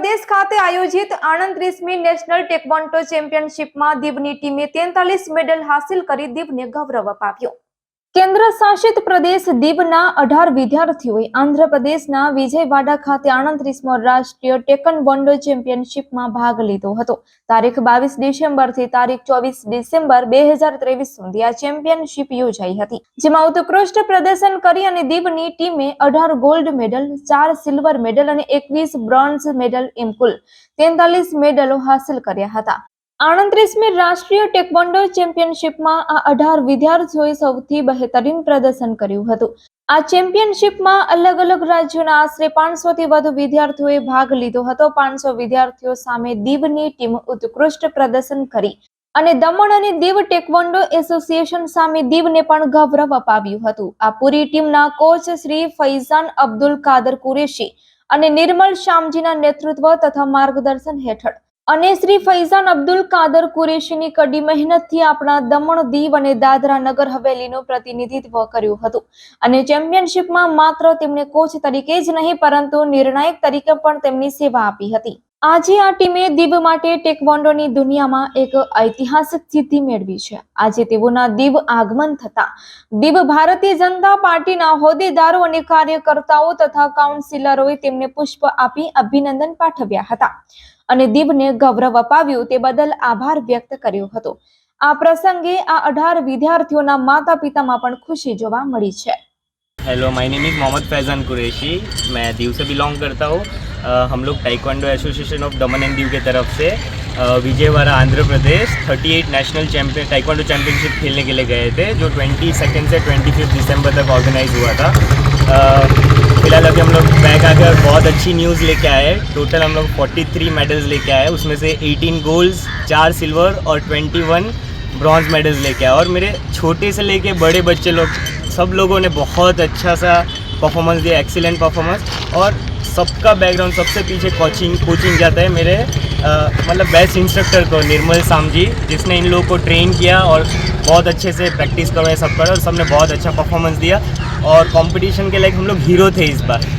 પ્રદેશ ખાતે આયોજિત આણંદ ત્રીસમી નેશનલ ટેકવોન્ડો ચેમ્પિયનશિપમાં દીવની ટીમે તેતાલીસ મેડલ હાંસિલ કરી દીવને ગૌરવ અપાવ્યું. કેન્દ્ર શાસિત પ્રદેશ દીવના અઢાર વિદ્યાર્થીઓએ આંધ્રપ્રદેશના વિજયવાડા ખાતે આણંદ ત્રીસમો રાષ્ટ્રીય ટેકનવોન્ડો ચેમ્પિયનશિપમાં ભાગ લીધો હતો. તારીખ બાવીસ ડિસેમ્બરથી તારીખ ચોવીસ ડિસેમ્બર બે હજાર ત્રેવીસ સુધી આ ચેમ્પિયનશિપ યોજાઈ હતી. જેમાં ઉત્કૃષ્ટ પ્રદર્શન કરી અને દીવની ટીમે અઢાર ગોલ્ડ મેડલ, ચાર સિલ્વર મેડલ અને એકવીસ બ્રોન્ઝ મેડલ એમ કુલ તેતાલીસ મેડલો હાંસલ કર્યા હતા. આડત્રીસમી રાષ્ટ્રીય ટેકવોન્ડો ચેમ્પિયનશિપમાં આ અઢાર વિદ્યાર્થીઓએ સૌથી બહેતરીન પ્રદર્શન કર્યું હતું. આ ચેમ્પિયનશિપમાં અલગ અલગ રાજ્યોના આશરે પાંચસો થી વધુ વિદ્યાર્થીઓએ ભાગ લીધો હતો. પાંચસો વિદ્યાર્થીઓ સામે દીવની ટીમ ઉત્કૃષ્ટ પ્રદર્શન કરી અને દમણ અને દીવ ટેકવોન્ડો એસોસિએશન સામે દીવને પણ ગૌરવ અપાવ્યું હતું. આ પૂરી ટીમના કોચ શ્રી ફૈઝાન અબ્દુલ કાદર કુરેશી અને નિર્મલ શામજીના નેતૃત્વ તથા માર્ગદર્શન હેઠળ અને શ્રી ફૈઝાન અબ્દુલ કાદર કુરેશીની કડી મહેનતથી આપણા દમણ દીવ અને દાદરા નગર હવેલીનું પ્રતિનિધિત્વ કર્યું હતું. અને ચેમ્પિયનશિપમાં માત્ર તેમણે કોચ તરીકે જ નહીં, પરંતુ નિર્ણાયક તરીકે પણ તેમની સેવા આપી હતી. આજે આ ટીમે દીવ માટે ટેકવોન્ડોની દુનિયામાં એક ઐતિહાસિક સિદ્ધિ મેળવી છે. આજે તેઓના દીવ આગમન થતા દીવ ભારતીય જનતા પાર્ટીના હોદ્દેદારો અને કાર્યકર્તાઓ તથા કાઉન્સિલરોએ તેમને પુષ્પ આપી અભિનંદન પાઠવ્યા હતા. અને દીવને ગૌરવ અપાવ્યું તે બદલ આભાર વ્યક્ત કર્યો હતો આ પ્રસંગે આ અઢાર વિદ્યાર્થીઓના માતા પિતામાં પણ ખુશી જોવા મળી છે hello my name is Mohammed Faizan Qureshi मैं दीव से बिलोंग करता हूँ अ, हम लोग taekwondo association of Daman and Diu की तरफ से अ, Vijayawada Andhra Pradesh 38 national champion taekwondo championship खेलने के लिए गए थे जो 22 सेकेंड से 25 दिसंबर तक ऑर्गेनाइज हुआ था अ, फ़िलहाल अभी हम लोग बैक आकर बहुत अच्छी न्यूज़ लेके आए टोटल हम लोग 43 मेडल्स लेके आए उसमें से 18 गोल्ड्स चार सिल्वर और 21 ब्रॉन्ज मेडल्स लेके आए और मेरे छोटे से लेके बड़े बच्चे लोग, सब लोगों ने बहुत अच्छा सा परफॉर्मेंस दिया एक्सीलेंट परफॉर्मेंस और सबका बैकग्राउंड सबसे पीछे कोचिंग कोचिंग जाता है मेरे मतलब बेस्ट इंस्ट्रक्टर को निर्मल साम जी, जिसने इन लोगों को ट्रेन किया और बहुत अच्छे से प्रैक्टिस करवाया सब करा और सबने बहुत अच्छा परफॉर्मेंस दिया। और कंपटीशन के लायक हम लोग हीरो थे इस बार